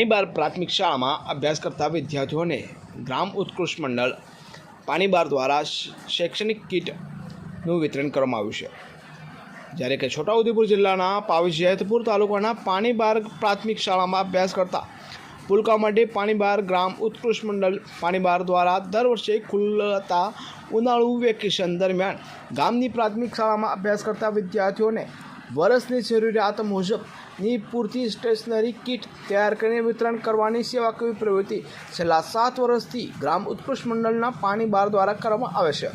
પાણીબાર પ્રાથમિક શાળામાં અભ્યાસ કરતા વિદ્યાર્થીઓને ગ્રામ ઉત્કૃષ્ટ મંડળ પાણીબાર દ્વારા શૈક્ષણિક કીટનું વિતરણ કરવામાં આવ્યું છે. જ્યારે કે છોટાઉદેપુર જિલ્લાના પાવી જેતપુર તાલુકાના પાણીબાર પ્રાથમિક શાળામાં અભ્યાસ કરતા પુલકા માટે પાણીબાર ગ્રામ ઉત્કૃષ્ટ મંડળ પાણીબાર દ્વારા દર વર્ષે ખુલ્લતા ઉનાળુ વેકેશન દરમિયાન ગામની પ્રાથમિક શાળામાં અભ્યાસ કરતા વિદ્યાર્થીઓને વર્ષની જરૂરિયાત મુજબની પૂરતી સ્ટેશનરી કીટ તૈયાર કરીને વિતરણ કરવાની સેવા કરવી પ્રવૃત્તિ છેલ્લા સાત વર્ષથી ગ્રામ ઉત્કૃષ્ટ મંડળના પાણી બાર દ્વારા કરવામાં આવે છે.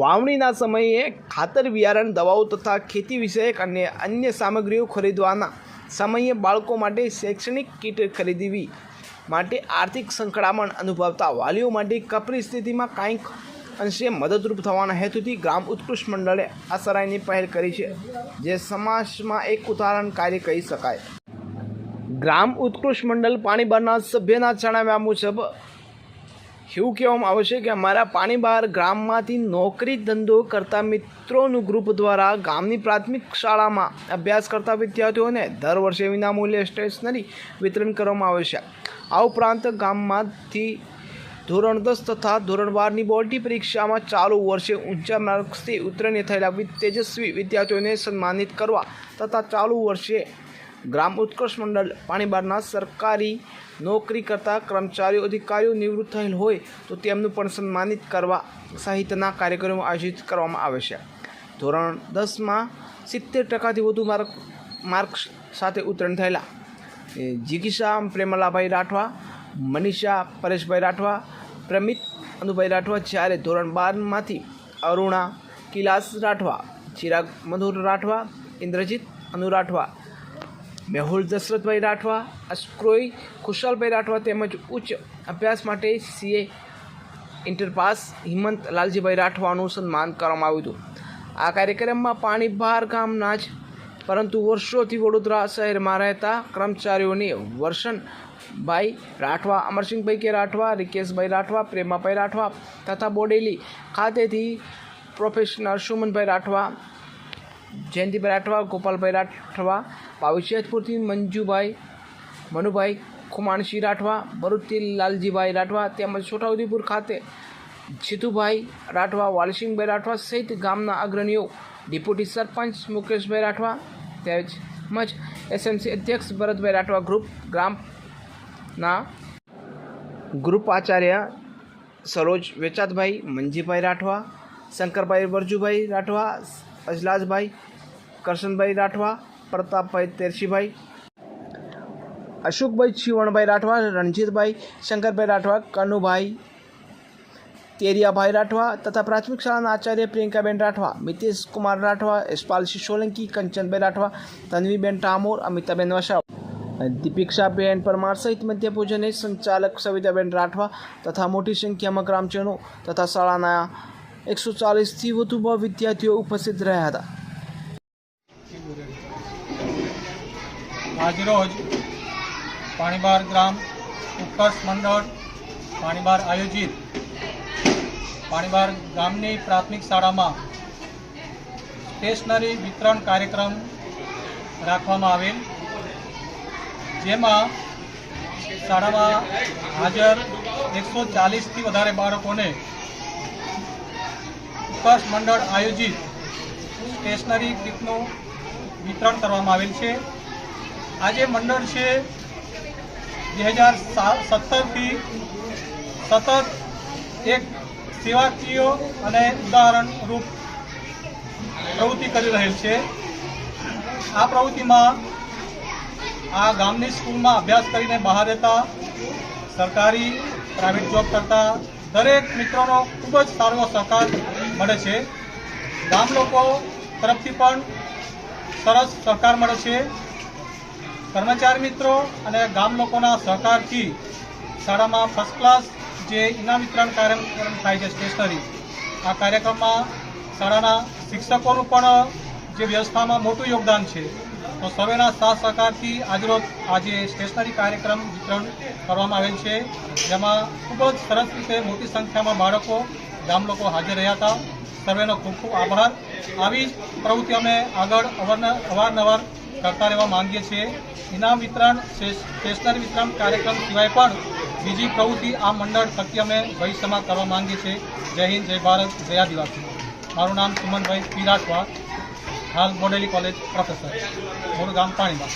વાવણીના સમયે ખાતર બિયારણ, દવાઓ તથા ખેતી વિષયક અને અન્ય સામગ્રીઓ ખરીદવાના સમયે બાળકો માટે શૈક્ષણિક કીટ ખરીદવી માટે આર્થિક સંકળામણ અનુભવતા વાલીઓ માટે કપરી સ્થિતિમાં કાંઈક અંશે મદદરૂપ થવાના હેતુથી ગ્રામ ઉત્કૃષ્ટ મંડળે આ સરાયની પહેલ કરી છે, જે સમાજમાં એક ઉદાહરણ કાર્ય કહી શકાય. ગ્રામ ઉત્કૃષ્ટ મંડળ પાણીબારના સભ્યના જણાવ્યા મુજબ, એવું કહેવામાં આવે છે કે અમારા પાણીબાર ગ્રામમાંથી નોકરી ધંધો કરતા મિત્રોનું ગ્રુપ દ્વારા ગામની પ્રાથમિક શાળામાં અભ્યાસ કરતા વિદ્યાર્થીઓને દર વર્ષે વિનામૂલ્યે સ્ટેશનરી વિતરણ કરવામાં આવે છે. આ ઉપરાંત ગામમાંથી ધોરણ દસ તથા ધોરણ બારની બોર્ડની પરીક્ષામાં ચાલુ વર્ષે ઊંચા માર્ક્સથી ઉત્તીર્ણ થયેલા તેજસ્વી વિદ્યાર્થીઓને સન્માનિત કરવા તથા ચાલુ વર્ષે ગ્રામ ઉત્કર્ષ મંડળ પાણીબારના સરકારી નોકરી કરતા કર્મચારીઓ અધિકારીઓ નિવૃત્ત થયેલ હોય તો તેમનું પણ સન્માનિત કરવા સહિતના કાર્યક્રમો આયોજિત કરવામાં આવે છે. ધોરણ દસમાં સિત્તેર ટકાથી વધુ માર્ક માર્ક્સ સાથે ઉત્તીર્ણ થયેલા એ જિગીશા, પ્રેમલાભાઈ રાઠવા, મનીષા, પરેશભાઈ રાઠવા, પ્રમિત, અનુભાઈ રાઠવા જ્યારે ધોરણ બારમાંથી અરુણા, કિલાસ રાઠવા, ચિરાગ મધુર રાઠવા, ઇન્દ્રજીત અનુ રાઠવા, મેહુલ દશરથભાઈ રાઠવા અશ્ક્રોઈ ખુશાલભાઈ રાઠવા તેમજ ઉચ્ચ અભ્યાસ માટે સીએ ઇન્ટરપાસ હિમંત લાલજીભાઈ રાઠવાનું સન્માન કરવામાં આવ્યું હતું. આ કાર્યક્રમમાં પાણી બહાર ગામના જ પરંતુ વર્ષોથી વડોદરા શહેરમાં રહેતા કર્મચારીઓને વર્ષનભાઈ રાઠવા, અમરસિંહભાઈ કે રાઠવા, રિકેશભાઈ રાઠવા, પ્રેમાભાઈ રાઠવા તથા બોડેલી ખાતેથી પ્રોફેશનલ સુમનભાઈ રાઠવા, જયંતિભાઈ રાઠવા, ગોપાલભાઈ રાઠવા પાવિશેતપુરથી મંજુભાઈ, મનુભાઈ ખુમાણસિંહ રાઠવા ભરૂચથી લાલજીભાઈ રાઠવા તેમજ છોટાઉદેપુર ખાતે જીતુભાઈ રાઠવા, વાલસિંહભાઈ રાઠવા સહિત ગામના અગ્રણીઓ, ડેપ્યુટી સરપંચ મુકેશભાઈ રાઠવા તેમજ એસએમસી અધ્યક્ષ ભરતભાઈ રાઠવા ગ્રુપ, ગ્રામના ગ્રુપ આચાર્ય સરોજ વેચાતભાઈ, મંજીભાઈ રાઠવા, શંકરભાઈ વરજુભાઈ રાઠવા અજલાજભાઈ કરશનભાઈ રાઠવા, પ્રતાપભાઈ તેરશીભાઈ અશોકભાઈ ચીવણભાઈ રાઠવા, રણજીતભાઈ શંકરભાઈ રાઠવા, કનુભાઈ તેરિયાભાઈ રાઠવા તથા પ્રાથમિક શાળાના આચાર્ય પ્રિયંકાબેન રાઠવા મિતેશ કુમાર રાઠવા, યશપાલસિંહ સોલંકી કંચનભાઈ રાઠવા, તન્વીબેન ટામોર, અમિતાબેન વસાવ દીપિક્ષાબેન પરમાર સહિત મધ્યભોજને સંચાલક સવિતાબેન રાઠવા તથા મોટી સંખ્યામાં ગ્રામજનો તથા શાળાના એકસો ચાલીસથી વધુ વિદ્યાર્થીઓ ઉપસ્થિત રહ્યા હતા. આજરોજ પાણીબાર ગ્રામ ઉત્કર્ષ મંડળ પાણીબાર આયોજિત પાણીબાર ગામની પ્રાથમિક શાળામાં સ્ટેશનરી વિતરણ કાર્યક્રમ રાખવામાં આવેલ. જેમાં શાળામાં હાજર એકસો ચાલીસથી વધારે બાળકોને ઉત્કર્ષ મંડળ આયોજિત સ્ટેશનરી કીટનું વિતરણ કરવામાં આવેલ છે. આજે મંડળ છે બે હજાર સત્તરથી સતત એક સેવાકીય અને ઉદાહરણરૂપ પ્રવૃત્તિ કરી રહેલ છે. આ પ્રવૃત્તિમાં આ ગામની સ્કૂલમાં અભ્યાસ કરીને બહાર રહેતા, સરકારી, પ્રાઇવેટ જોબ કરતા દરેક મિત્રોનો ખૂબ જ સારો સહકાર મળે છે. ગામ લોકો તરફથી પણ સરસ સહકાર મળે છે. કર્મચારી મિત્રો અને ગામ લોકોના સહકારથી શાળામાં ફર્સ્ટ ક્લાસ જે ઇનામ વિતરણ કાર્યક્રમ થાય છે સ્ટેશનરી આ કાર્યક્રમમાં શાળાના શિક્ષકોનું પણ જે વ્યવસ્થામાં મોટું યોગદાન છે, તો સર્વેના સાથ સહકારથી આજરોજ આજે સ્ટેશનરી કાર્યક્રમ વિતરણ કરવામાં આવેલ છે, જેમાં ખૂબ જ સરસ રીતે મોટી સંખ્યામાં બાળકો, ગામ લોકો હાજર રહ્યા હતા. સર્વેનો ખૂબ ખૂબ આભાર. આવી જ પ્રવૃત્તિ અમે આગળ અવારન- અવારનવાર કરતા રહેવા માંગીએ છીએ. ઇનામ વિતરણ સ્ટેશનરી વિતરણ કાર્યક્રમ સિવાય પણ બીજી પ્રવૃત્તિ આ મંડળ સત્ય અમે ભવિષ્યમાં કરવા માંગીએ છીએ જય હિન્દ, જય ભારત, જય આદિવાસી. મારું નામ સુમનભાઈ પીરાઠવા હાલ મોડેલી કોલેજ પ્રોફેસર. મૂળ ગામ પાણીમાં.